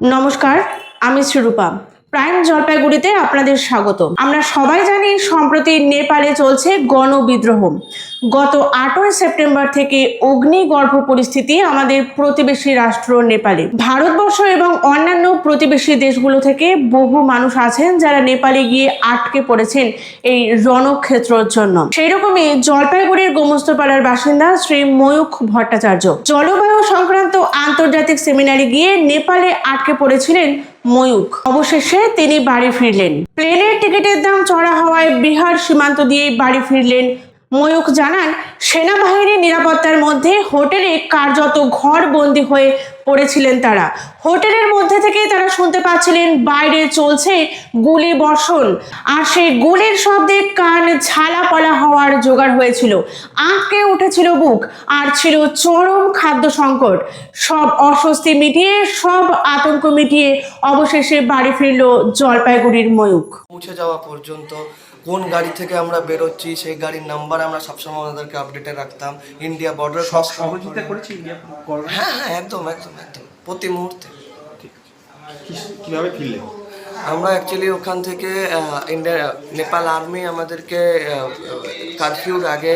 নমস্কার আমি শ্রীরূপা। প্রাইম জলপাইগুড়িতে আপনাদের স্বাগত আমরা সবাই জানি সম্প্রতি নেপালে চলছে গণবিদ্রোহ গত আটই সেপ্টেম্বর থেকে অগ্নিগর্ভ পরিস্থিতি আমাদের প্রতিবেশী রাষ্ট্র নেপালে। ভারতবর্ষ এবং অন্যান্য প্রতিবেশী দেশগুলো থেকে বহু মানুষ আছেন যারা নেপালে গিয়ে আটকে পড়েছেন এই রণক্ষেত্রর জন্য। সেই রকমই জলপাইগুড়ির গোমস্তপাড়ার বাসিন্দা শ্রী ময়ূখ ভট্টাচার্য জলবায়ু সংক্রান্ত আন্তর্জাতিক সেমিনারে গিয়ে নেপালে আটকে পড়েছিলেন ময়ূখ। অবশেষে তিনি বাড়ি ফিরলেন। প্লেনের টিকিটের দাম চড়া হওয়ায় বিহার সীমান্ত দিয়ে বাড়ি ফিরলেন ময়ূখ জানান সেনাবাহিনীর নিরাপত্তার মধ্যে হোটেলে কার্যত ঘর বন্দি হয়ে পড়েছিলেন তারা। হোটেলের মধ্যে থেকে তারা শুনতে পাচ্ছিলেন, বাইরে চলছে গুলি বর্ষণ। আর সেই গুলির শব্দে কান ঝালাপালা হওয়ার জোগাড় হয়েছিল। আঁকে উঠেছিল বুক, আর ছিল চরম খাদ্য সংকট। সব অস্বস্তি মিটিয়ে, সব আতঙ্ক মিটিয়ে অবশেষে বাড়ি ফিরল জলপাইগুড়ির ময়ূখ। পৌঁছে যাওয়া পর্যন্ত কোন গাড়ি থেকে আমরা বেরোচ্ছি সেই গাড়ির নাম্বার আমরা সবসময় ওনাদেরকে আপডেটে রাখতাম। ইন্ডিয়া বর্ডার সব সহযোগিতা করেছে ইন্ডিয়া হ্যাঁ হ্যাঁ একদম একদম একদম। প্রতি মুহূর্তে। কীভাবে ফিরলে? আমরা অ্যাকচুয়ালি ওখান থেকে ইন্ডিয়া নেপাল আর্মি আমাদেরকে কারফিউর আগে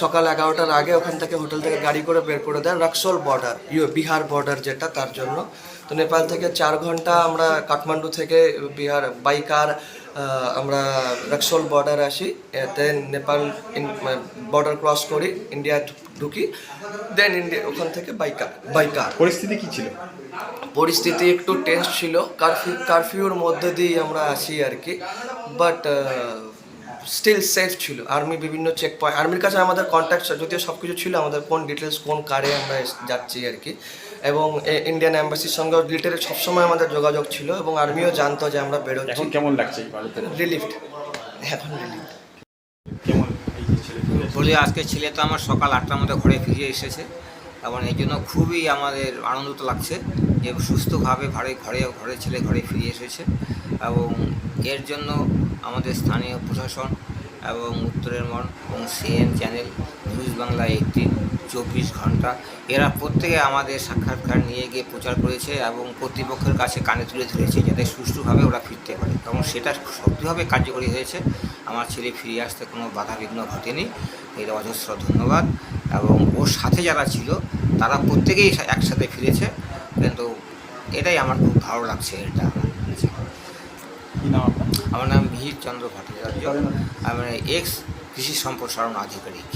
সকাল এগারোটার আগে ওখান থেকে হোটেল থেকে গাড়ি করে বের করে দেয় রাক্সোল বর্ডার ইউ বিহার বর্ডার যেটা তার জন্য। তো নেপাল থেকে চার ঘণ্টা আমরা কাঠমান্ডু থেকে বিহার বাইকার আমরা রাক্সোল বর্ডার আসি দেন নেপাল বর্ডার ক্রস করি ইন্ডিয়া ঢুকি দেন ইন্ডিয়া ওখান থেকে বাইকার বাইকার পরিস্থিতি কি ছিল? পরিস্থিতি একটু টেন্স ছিল কারফিউ কারফিউর মধ্যে দিয়ে আমরা আসি আর কি বাট স্টিল সেফ ছিল। আর্মি বিভিন্ন চেক পয়েন্ট আর্মির কাছে আমাদের কন্ট্যাক্ট যদিও সব কিছু ছিল আমাদের কোন ডিটেলস কোন কারে আমরা যাচ্ছি আর কি। এবং ইন্ডিয়ান অ্যাম্বাসির সঙ্গে ডিটেলে সবসময় আমাদের যোগাযোগ ছিল এবং আর্মিও জানতো যে আমরা বেরোচ্ছি। এখন কেমন লাগছে রিলিফড এখন রিলিফড বলি আজকে ছেলে তো আমার সকাল আটটার মধ্যে ঘরে ফিরে এসেছে। এবং এই জন্য খুবই আমাদের আনন্দিত লাগছে যে সুস্থভাবে ঘরে ঘরে ঘরে ছেলে ঘরে ফিরে এসেছে। এবং এর জন্য আমাদের স্থানীয় প্রশাসন এবং উত্তরের মন এবং CN channel news Bangla eighteen চব্বিশ ঘণ্টা। এরা প্রত্যেকে আমাদের সাক্ষাৎকার নিয়ে গিয়ে প্রচার করেছে এবং কর্তৃপক্ষের কাছে কানে তুলে ধরেছে যাতে সুষ্ঠুভাবে ওরা ফিরতে পারে। এবং সেটা সত্যিভাবে কার্যকরী হয়েছে। আমার ছেলে ফিরে আসতে কোনো বাধা বিঘ্ন ঘটেনি। এর অজস্র ধন্যবাদ। এবং ওর সাথে যারা ছিল, তারা প্রত্যেকেই একসাথে ফিরেছে। কিন্তু এটাই আমার খুব ভালো লাগছে, এটা আমার। আমার নাম মিহির চন্দ্র ভট্টাচার্য। আমি এক্স কৃষি সম্প্রসারণ আধিকারিক।